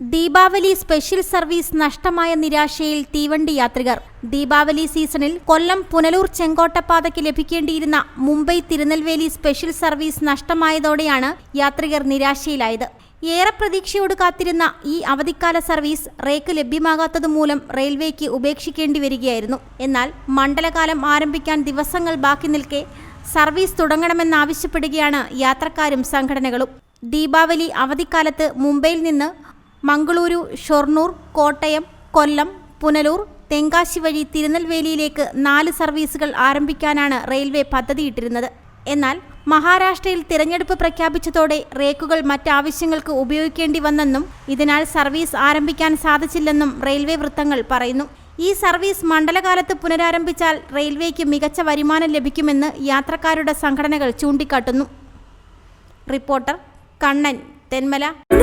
Deepavali special service നഷ്ടമായ നിരാശയിൽ തീവണ്ടി യാത്രികർ. ദീപാവലി സീസണിൽ കൊല്ലം പുനലൂർ ചെങ്കോട്ടപ്പാതയ്ക്ക് ലഭിക്കേണ്ടിയിരുന്ന മുംബൈ തിരുനെൽവേലി സ്പെഷ്യൽ സർവീസ് നഷ്ടമായതോടെയാണ് യാത്രികർ നിരാശയിലായത്. ഏറെ പ്രതീക്ഷയോട് കാത്തിരുന്ന ഈ അവധിക്കാല സർവീസ് റേക്ക് ലഭ്യമാകാത്തതുമൂലം റെയിൽവേക്ക് ഉപേക്ഷിക്കേണ്ടി വരികയായിരുന്നു. എന്നാൽ മണ്ഡലകാലം ആരംഭിക്കാൻ ദിവസങ്ങൾ ബാക്കി നിൽക്കെ സർവീസ് തുടങ്ങണമെന്നാവശ്യപ്പെടുകയാണ് യാത്രക്കാരും സംഘടനകളും. ദീപാവലി അവധിക്കാലത്ത് മുംബൈയിൽ നിന്ന് മംഗളൂരു ഷൊർണൂർ കോട്ടയം കൊല്ലം പുനലൂർ തെങ്കാശി വഴി തിരുനെൽവേലിയിലേക്ക് നാല് സർവീസുകൾ ആരംഭിക്കാനാണ് റെയിൽവേ പദ്ധതിയിട്ടിരുന്നത്. എന്നാൽ മഹാരാഷ്ട്രയിൽ തിരഞ്ഞെടുപ്പ് പ്രഖ്യാപിച്ചതോടെ റേക്കുകൾ മറ്റാവശ്യങ്ങൾക്ക് ഉപയോഗിക്കേണ്ടി വന്നെന്നും ഇതിനാൽ സർവീസ് ആരംഭിക്കാൻ സാധിച്ചില്ലെന്നും റെയിൽവേ വൃത്തങ്ങൾ പറയുന്നു. ഈ സർവീസ് മണ്ഡലകാലത്ത് പുനരാരംഭിച്ചാൽ റെയിൽവേക്ക് മികച്ച വരുമാനം ലഭിക്കുമെന്ന് യാത്രക്കാരുടെ സംഘടനകൾ ചൂണ്ടിക്കാട്ടുന്നു. റിപ്പോർട്ടർ കണ്ണൻ തെന്മല.